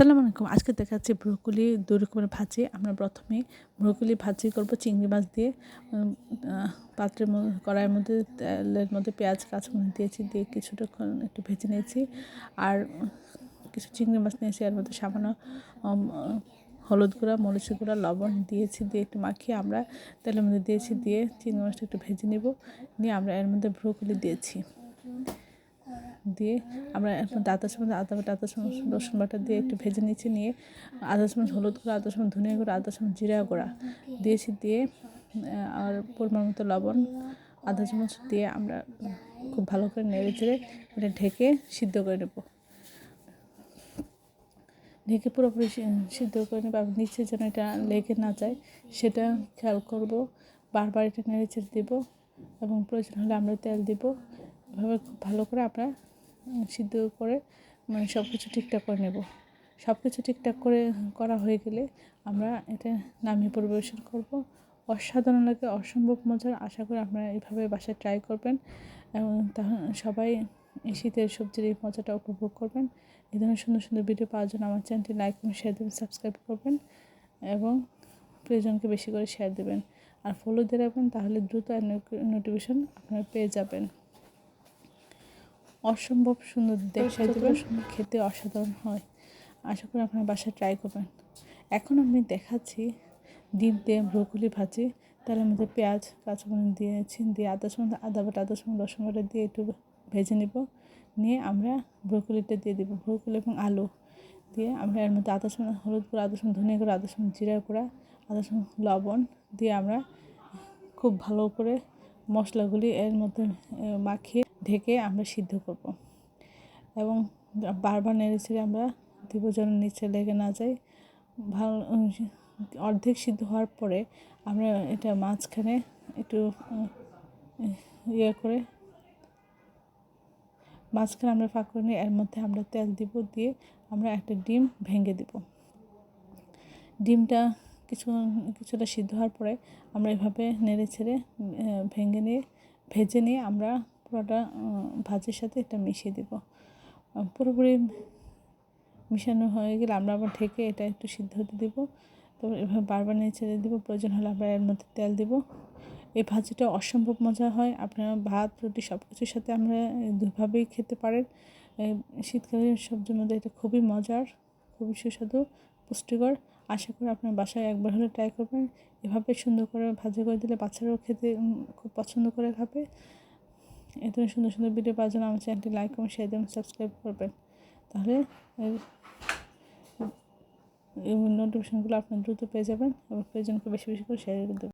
আসসালামু আলাইকুম। আজকে দেখাচ্ছি ব্রোকলি দুই রকমের ভাজি। আমরা প্রথমে ব্রোকলি ভাজি করব চিংড়ি মাছ দিয়ে। পাত্রের মধ্যে কড়াইয়ের মধ্যে তেলের মধ্যে পেঁয়াজ, কাঁচামরিচ দিয়েছি, দিয়ে কিছুটা একটু ভেজে নিয়েছি। আর কিছু চিংড়ি মাছ নিয়েছি, এর মধ্যে সামান্য হলুদ গুঁড়া, মরিচ গুঁড়া, লবণ দিয়েছি, দিয়ে একটু মাখিয়ে আমরা তেলের মধ্যে দিয়েছি, দিয়ে চিংড়ি মাছটা একটু ভেজে নেব। নিয়ে আমরা এর মধ্যে ব্রোকলি দিয়েছি। দিয়ে আমরা এখন আদা চামচ আদা বাটা, আদা চামচ রসুন বাটা দিয়ে একটু ভেজে নিচ্ছি নিয়ে আদা চামচ হলুদ গুঁড়ো, আদা চামচ ধনিয়া গুঁড়ো, আদা চামচ জিরা গুঁড়া দিয়েছি দিয়ে আর পরিমাণ মতো লবণ আধা চামচ দিয়ে আমরা খুব ভালো করে নেড়ে চেড়ে এটা ঢেকে সিদ্ধ করে নেব। ঢেকে পুরোপুরি সিদ্ধ করে নেব নিচে যেন এটা লেগে না যায় সেটা খেয়াল করব। বারবার এটা নেড়ে চেড়ে দেবো এবং প্রয়োজন হলে আমরা তেল দেবো। এভাবে খুব ভালো করে আমরা সিদ্ধ করে মানে সব কিছু ঠিকঠাক করে নেব। সব কিছু ঠিকঠাক করে করা হয়ে গেলে আমরা এটা নামিয়ে পরিবেশন করব। অসাধারণ লাগে, অসম্ভব মজার। আশা করি আপনারা এইভাবে বাসায় ট্রাই করবেন। এবং তখন সবাই এই শীতের সবজির এই মজাটা উপভোগ করবেন। এই ধরনের সুন্দর সুন্দর ভিডিও পাওয়ার জন্য আমার চ্যানেলটি লাইক এবং শেয়ার দেবেন সাবস্ক্রাইব করবেন এবং প্রিয়জনকে বেশি করে শেয়ার দেবেন। আর ফলো দিয়ে রাখবেন, তাহলে দ্রুত নোটিফিকেশন আপনারা পেয়ে যাবেন। অসম্ভব সুন্দর দেখতে সুন্দর খেতে অসাধারণ হয়। আশা করি আপনার বাসায় ট্রাই করবেন। এখন আমি দেখাচ্ছি ডিম দিয়ে ব্রোকলি ভাজি। তার মধ্যে পেঁয়াজ কাঁচামরিচ দিয়েছি দিয়ে আদা সময় আদা বাটা আদা সময় রসুন বাটা দিয়ে একটু ভেজে নেব। নিয়ে আমরা ব্রোকলিটা দিয়ে দেবো ব্রোকলি এবং আলু দিয়ে। আমরা এর মধ্যে আদা সময় হলুদ গুঁড়ো আদা সময় ধনিয়া গুঁড়ো আদা সময় জিরা গুঁড়া আদা সময় লবণ দিয়ে আমরা খুব ভালো করে মশলাগুলি এর মধ্যে মাখিয়ে ঢেকে আমরা সিদ্ধ করব। এবং বারবার নেড়ে ছেড়ে আমরা দিব যেন নিচে লেগে না যায় ভালো অর্ধেক সিদ্ধ হওয়ার পরে আমরা এটা মাঝখানে একটু ইয়ে করে মাঝখানে আমরা ফাঁক করে নিয়ে এর মধ্যে আমরা তেল দিব দিয়ে আমরা একটা ডিম ভেঙে দিব। ডিমটা কিছু, কিছুটা সিদ্ধ হওয়ার পরে আমরা এভাবে নেড়ে ছেড়ে ভেঙে নিয়ে, ভেজে নিয়ে আমরা পুরোটা ভাজির সাথে এটা মিশিয়ে দেব। পুরোপুরি মিশানো হয়ে গেলে আমরা আবার ঢেকে এটা একটু সিদ্ধ হতে দেব। তারপর এভাবে বারবার নিয়ে ছেড়ে দেবো। প্রয়োজন হলে আমরা এর মধ্যে তেল দেবো। এই ভাজিটা অসম্ভব মজা হয়। আপনারা ভাত, রুটি সব কিছুর সাথে আমরা দুভাবেই খেতে পারেন। শীতকালীন সবজির মধ্যে এটা খুবই মজার, খুবই সুস্বাদু, পুষ্টিকর। আশা করি আপনার বাসায় একবার হলে ট্রাই করবেন। এভাবে সুন্দর করে ভাজি করে দিলে বাচ্চারাও খেতে খুব পছন্দ করে খাবে। এ ধরনের সুন্দর সুন্দর ভিডিও পাওয়ার জন্য আমার চ্যানেলটি লাইক এবং শেয়ার দেবেন সাবস্ক্রাইব করবেন। তাহলে নোটিফিকেশনগুলো আপনি দ্রুত পেয়ে যাবেন। এবং প্রয়োজন প্রয়োজনকে বেশি বেশি করে শেয়ার দেবেন।